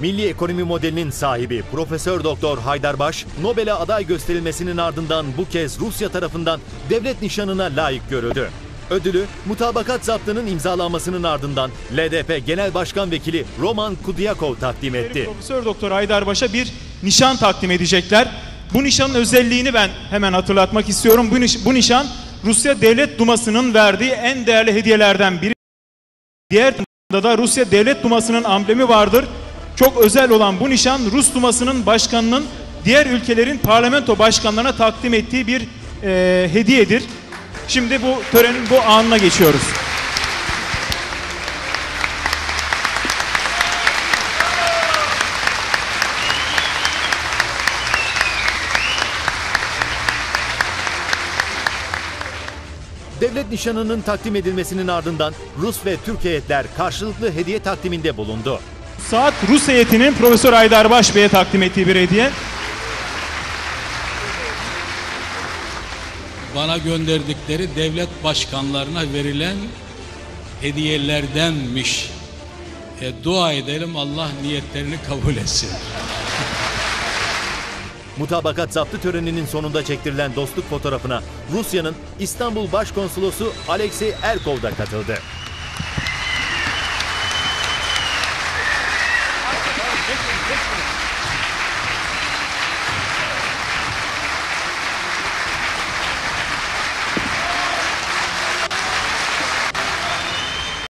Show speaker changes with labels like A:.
A: Milli ekonomi modelinin sahibi Profesör Doktor Haydarbaş, Nobel'e aday gösterilmesinin ardından bu kez Rusya tarafından devlet nişanına layık görüldü. Ödülü mutabakat zaptının imzalanmasının ardından LDP Genel Başkan Vekili Roman Kudyakov takdim etti.
B: Profesör Doktor Haydarbaş'a bir nişan takdim edecekler. Bu nişanın özelliğini ben hemen hatırlatmak istiyorum. Bu, niş- bu nişan Rusya Devlet Duması'nın verdiği en değerli hediyelerden biri. Diğer da Rusya Devlet Duması'nın amblemi vardır. Çok özel olan bu nişan Rus Duması'nın başkanının diğer ülkelerin parlamento başkanlarına takdim ettiği bir eee, hediyedir. Şimdi bu törenin bu anına geçiyoruz.
A: Devlet nişanının takdim edilmesinin ardından Rus ve Türk heyetler karşılıklı hediye takdiminde bulundu.
B: Saat Rus heyetinin Profesör Haydarbaş Bey'e takdim ettiği bir hediye.
C: bana gönderdikleri devlet başkanlarına verilen hediyelerdenmiş. E, dua edelim Allah niyetlerini kabul etsin.
A: Mutabakat zaptı töreninin sonunda çektirilen dostluk fotoğrafına Rusya'nın İstanbul Başkonsolosu Alexey Erkov da katıldı.